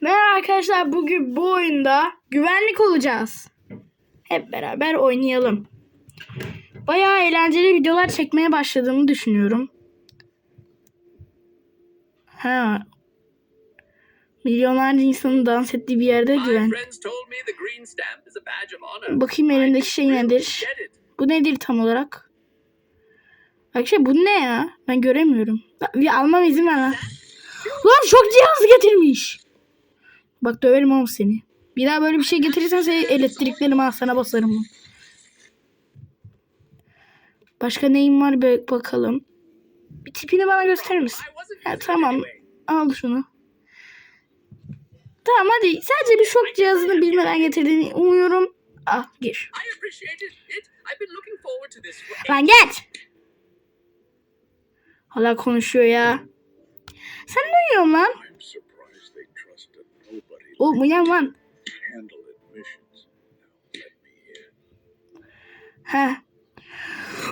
Merhaba arkadaşlar bugün bu oyunda güvenlik olacağız. Hep beraber oynayalım. Bayağı eğlenceli videolar çekmeye başladığımı düşünüyorum. Ha. Milyonlarca insanın dans ettiği bir yerde güven. Bakayım elimdeki şey nedir? Bu nedir tam olarak? Arkadaşlar bu ne ya? Ben göremiyorum. Bir almam izin ver lan. Lan çok cihaz getirmiş. Bak döverim oğlum seni. Bir daha böyle bir şey getirirsen seni elektriklerim ha sana basarım. Başka neyim var bir bakalım. Bir tipini bana gösterir misin? İt tamam. Al şunu. Tamam hadi. Sadece bir şok cihazını bilmeden getirdiğini umuyorum. Al gir. Lan geç. Hala konuşuyor ya. Sen ne uyuyorsun lan? Lan. admissions. Now let me in. He.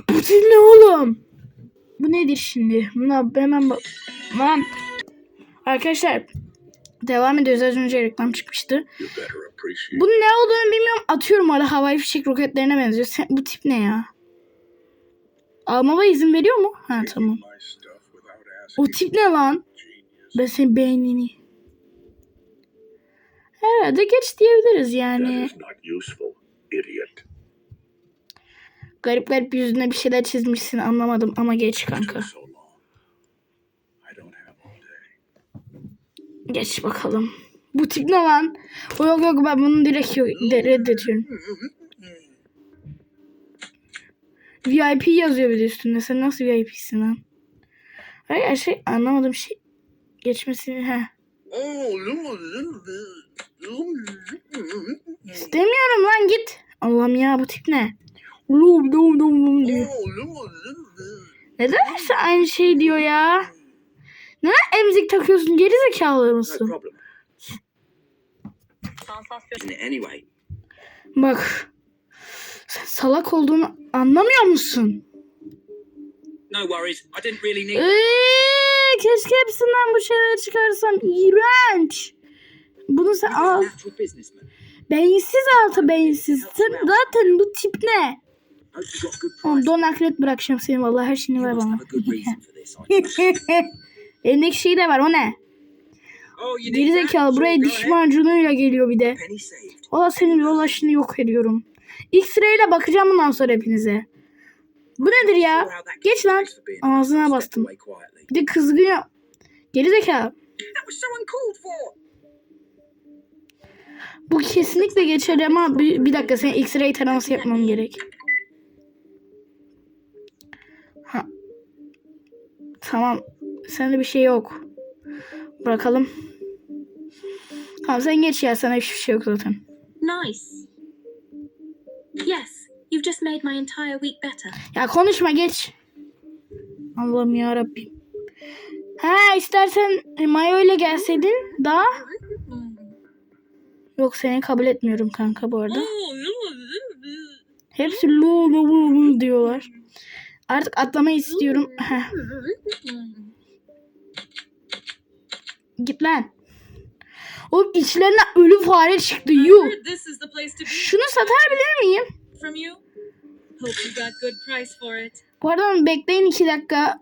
Bu dil ne oğlum? Bu nedir şimdi? Buna hemen bak. Lan. Arkadaşlar. Devam ediyoruz. Az önce reklam çıkmıştı. Bunun ne olduğunu bilmiyorum. Atıyorum hala havai fişek roketlerine benziyor. Sen, bu tip ne ya? Almama izin veriyor mu? Ha tamam. O tip ne lan? Ben senin beynini. Herhalde geç diyebiliriz yani. Garip garip yüzüne bir şeyler çizmişsin anlamadım ama geç kanka. Geç bakalım. Bu tip ne lan? O yok yok ben bunu direkt reddediyorum. VIP yazıyor bir de üstünde. Sen nasıl VIP'sin lan? Hayır şey anlamadım şey. Geçmesini he. İstemiyorum lan git. Allah'ım ya bu tip ne? Lum dum dum dum diyor. Neden hepsi aynı şey diyor ya? Neden emzik takıyorsun? Geri zekalı mısın? Anyway, Bak. Sen salak olduğunu anlamıyor musun? no worries. I didn't really need. Eee, keşke hepsinden bu şeyleri çıkarsam. İğrenç. Bunu sen al. natural businessman. Beyinsiz altı beyinsiz. Sen zaten bu tip ne? Oğlum don aklet bırakacağım seni vallahi her şeyini ver bana. Elindeki şey de var o ne? Oh, Geri zekalı buraya diş macunuyla geliyor bir de. Valla senin yol aşını yok ediyorum. X-ray ile bakacağım bundan sonra hepinize. Bu nedir ya? Geç lan. Ağzına bastım. Bir de kızgın. Geri zekalı. Bu kesinlikle geçerli ama bir, bir dakika sen X-ray taraması yapmam gerek. Ha. Tamam. Sende bir şey yok. Bırakalım. Tamam sen geç ya sana hiçbir şey yok zaten. Nice. Yes, you've just made my entire week better. Ya konuşma geç. Allah'ım ya Rabbim. Ha istersen mayo ile gelseydin daha. Yok seni kabul etmiyorum kanka bu arada. Hepsi lu lu lu diyorlar. Artık atlamayı istiyorum. Heh, git lan. Oğlum içlerinden ölü fare çıktı. Yuh. Şunu satabilir miyim? Bu arada bekleyin iki dakika.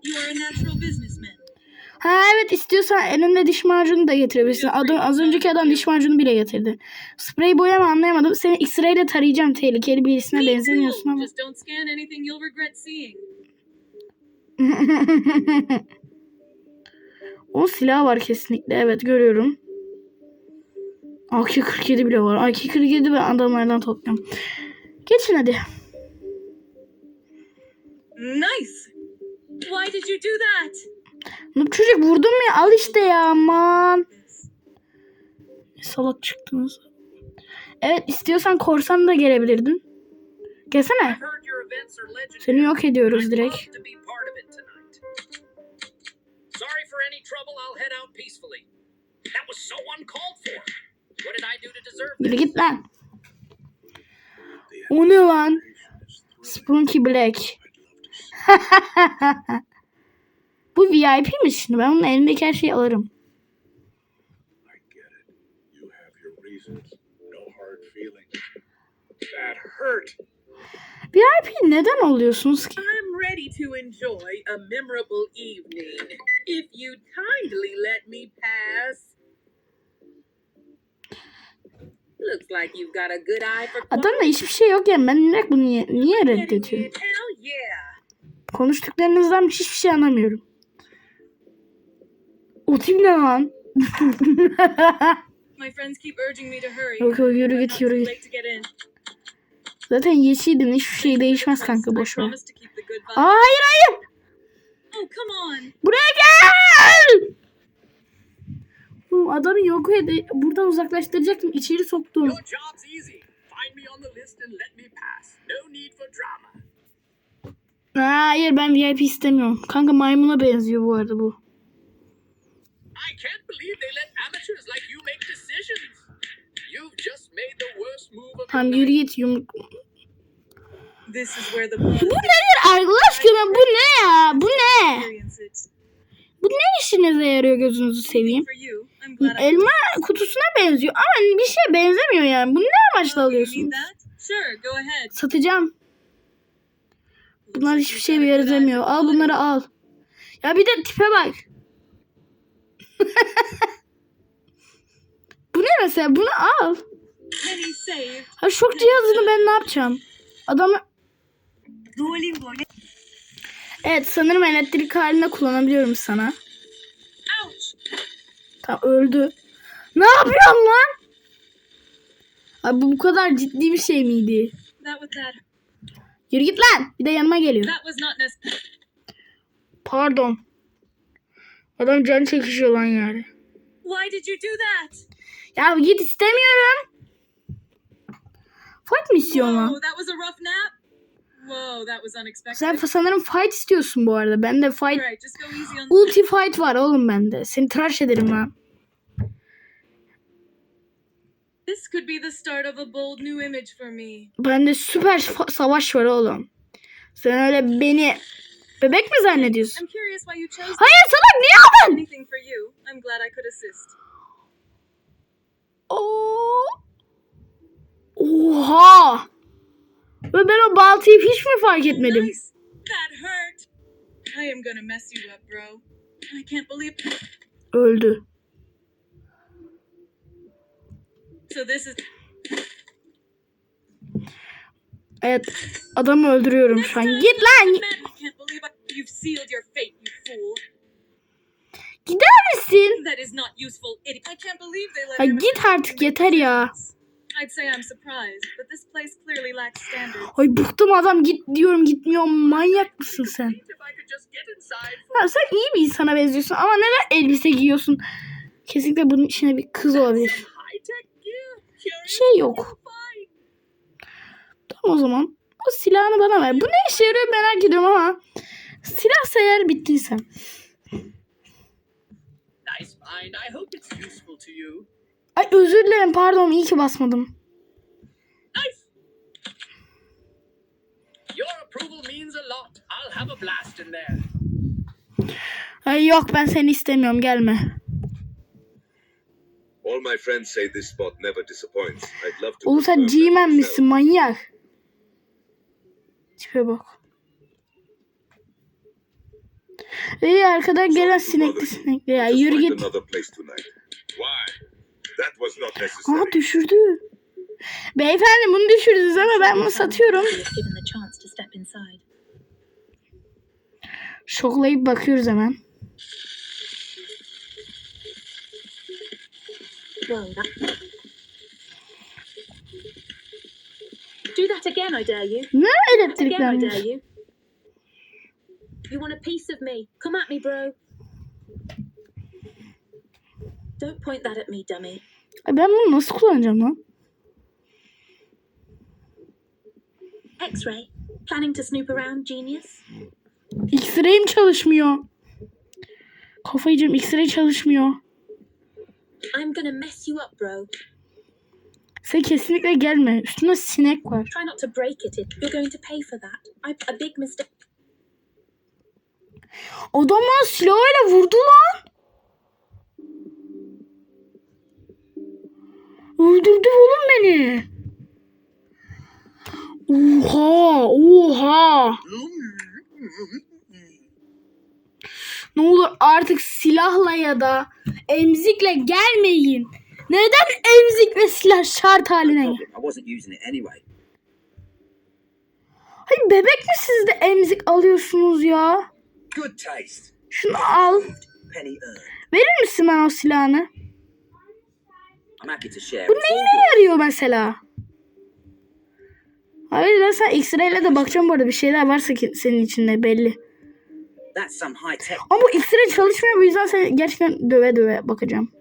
Ha evet istiyorsan elinde diş macunu da getirebilirsin. Adam, az önceki adam diş macunu bile getirdi. Sprey boya mı anlayamadım. Seni X-ray ile tarayacağım. Tehlikeli birisine benzemiyorsun ama. O silah var kesinlikle. Evet görüyorum. AK-47 bile var. AK-47 ben adamlardan topluyorum. Geçin hadi. Nice. Why did you do that? Çocuk vurdun mu ya? Al işte ya aman. Ne salak çıktınız. Evet istiyorsan korsan da gelebilirdin. Gelsene. Seni yok ediyoruz direkt. Sorry for any trouble. I'll head out peacefully. That was so uncalled for. What did I do to deserve Yürü git lan. O ne lan? Spunky Black. Bu VIP mi şimdi? Ben onun elindeki her şeyi alırım. VIP neden oluyorsunuz ki? I'm ready to enjoy a memorable evening. If you kindly let me pass. Looks like you've got a good eye for Adamda hiçbir şey yok ya. Ben direkt bunu niye, niye reddediyorum? Konuştuklarınızdan hiçbir şey anlamıyorum. O tip ne lan? My friends keep urging me to hurry. Yok yok yürü git yürü git. Zaten yeşildin hiçbir şey değişmez kanka boş ver. Aa, hayır hayır. Oh, come on. Buraya gel. Oğlum adamı yok ede buradan uzaklaştıracaktım. içeri soktum. Your job's easy. Find me on the list and let me pass. No need for drama. Hayır ben VIP istemiyorum. Kanka maymuna benziyor bu arada bu. I can't believe they let amateurs like you make decisions. You've just made the worst move of your Tamam life. yürü git yumruk. This is where the Bu nedir Allah aşkına bu ne ya? Bu ne? Bu ne işinize yarıyor gözünüzü seveyim? Elma kutusuna benziyor ama bir şeye benzemiyor yani. Bunu ne amaçla alıyorsunuz? Satacağım. Bunlar hiçbir şey you've bir got a yere good eye demiyor. for Al bunları al. Ya bir de tipe bak. Bu ne mesela? Bunu al. Ha şok cihazını ben ne yapacağım? Adamı... Evet sanırım elektrik halinde kullanabiliyorum sana. Tamam öldü. Ne yapıyorsun lan? Abi bu bu kadar ciddi bir şey miydi? Yürü git lan. Bir de yanıma geliyor. Pardon. Adam can çekişiyor lan yani. Why did you do that? Ya git istemiyorum. Fight mi istiyorsun lan? Whoa, that was a rough nap. Whoa, that was unexpected. Sen sanırım fight istiyorsun bu arada. Fight just go easy on ulti fight var oğlum bende. Seni tıraş ederim lan. This could be the start of a bold new image for me. Bende süper savaş var oğlum. Sen öyle beni bebek mi zannediyorsun? Hayır salak niye aldın? Oo. Oha. Ve ben o baltayı hiç mi fark etmedim? Nice. Up, believe. Öldü. So this is. Evet adamı öldürüyorum şu an. Git lan. Gider misin? Ha, git artık yeter ya. Ay bıktım adam git diyorum gitmiyor. Manyak mısın sen? Ya sen iyi bir insana benziyorsun ama neden elbise giyiyorsun? Kesinlikle bunun içine bir kız olabilir. şey yok. Tamam o zaman. O silahını bana ver. Bu ne işe yarıyor merak ediyorum ama. Useful to you. Ay özür dilerim pardon iyi ki basmadım. Nice. Your approval means a lot. I'll have a blast in there. Ay yok ben seni istemiyorum gelme. All my friends say this spot never disappoints. I'd love to. Oğlum sen G-Man misin manyak? Tipe bak. İyi arkadan gelen sinekli sinekli ya yürü git. Aha düşürdü. Beyefendi bunu düşürdünüz ama ben bunu satıyorum. Şoklayıp bakıyoruz hemen. Whoa, that... Do that again, I dare you. Ne Again, I elektriklenmiş? dare you. You want a piece of me? Come at me, bro. Don't point that at me, dummy. Ay ben bunu nasıl kullanacağım lan? X-ray. Planning to snoop around, genius? X-ray'im çalışmıyor. Kafayı yiyeceğim X-ray çalışmıyor. I'm gonna mess you up, bro. Sen kesinlikle gelme. Üstünde sinek var. Try not to break it. You're going to pay for that. I a big mistake. Adam bana silahıyla vurdu lan. Öldürdü oğlum beni. Oha, oha. Ne olur artık silahla ya da emzikle gelmeyin. Neden emzik ve silah şart haline gel- I wasn't using it anyway. Hayır bebek mi siz de emzik alıyorsunuz ya? Şunu al. Verir misin bana o silahını? Bu neyine yarıyor mesela? Hayır ben sana X-ray'le de bakacağım bu arada bir şeyler varsa ki senin içinde belli. Ama bu X-ray çalışmıyor bu yüzden seni gerçekten döve döve bakacağım.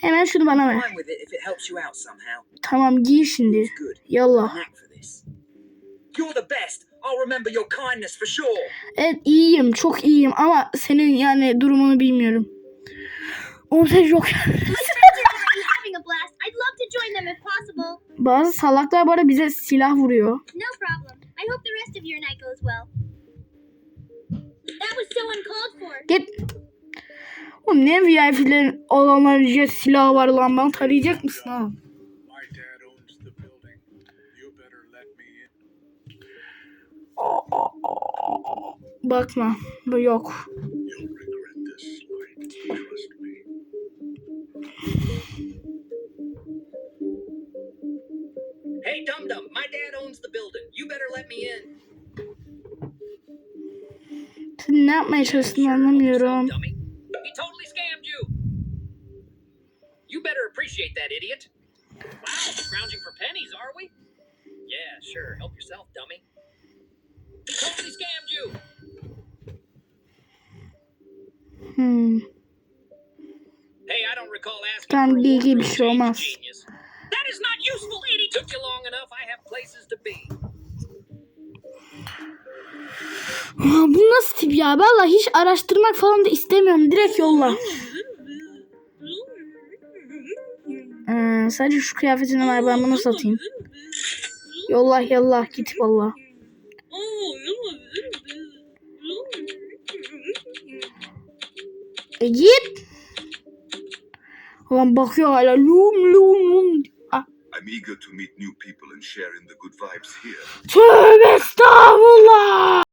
Hemen şunu bana ver. Fine with it if it helps you out somehow. Tamam giy şimdi. Yallah. Knack for this. You're the best. I'll remember your kindness for sure. Evet iyiyim çok iyiyim ama senin yani durumunu bilmiyorum. Oğlum sen yok. having a blast. I'd love to join them if possible. Bazı salaklar arada bize silah vuruyor. No problem. I hope the rest of your night goes well. That was so uncalled for. Git. Oğlum ne VIP'lerin olanlar jet silahı var lan bana tarayacak mısın in. Bakma. Bu yok. Hey, Dum Dum, my dad owns the building. You better let me in. Sen ne yapmaya çalıştın anlamıyorum. Yourself, dummy. He totally scammed you. Hmm. Hey, I don't recall asking Tamam, for bilgi bir şey olmaz. genius. That is not useful, idiot. Took you long enough. I have places to be. Bu nasıl tip ya? Valla hiç araştırmak falan da istemiyorum. Direkt yolla. Ee, sadece şu kıyafetine var ben bunu satayım. Yolla yolla git valla. E git. Ulan bakıyor hala lum lum lum. Ah, I'm eager to meet new people and share in the good vibes here. tövbe estağfurullah.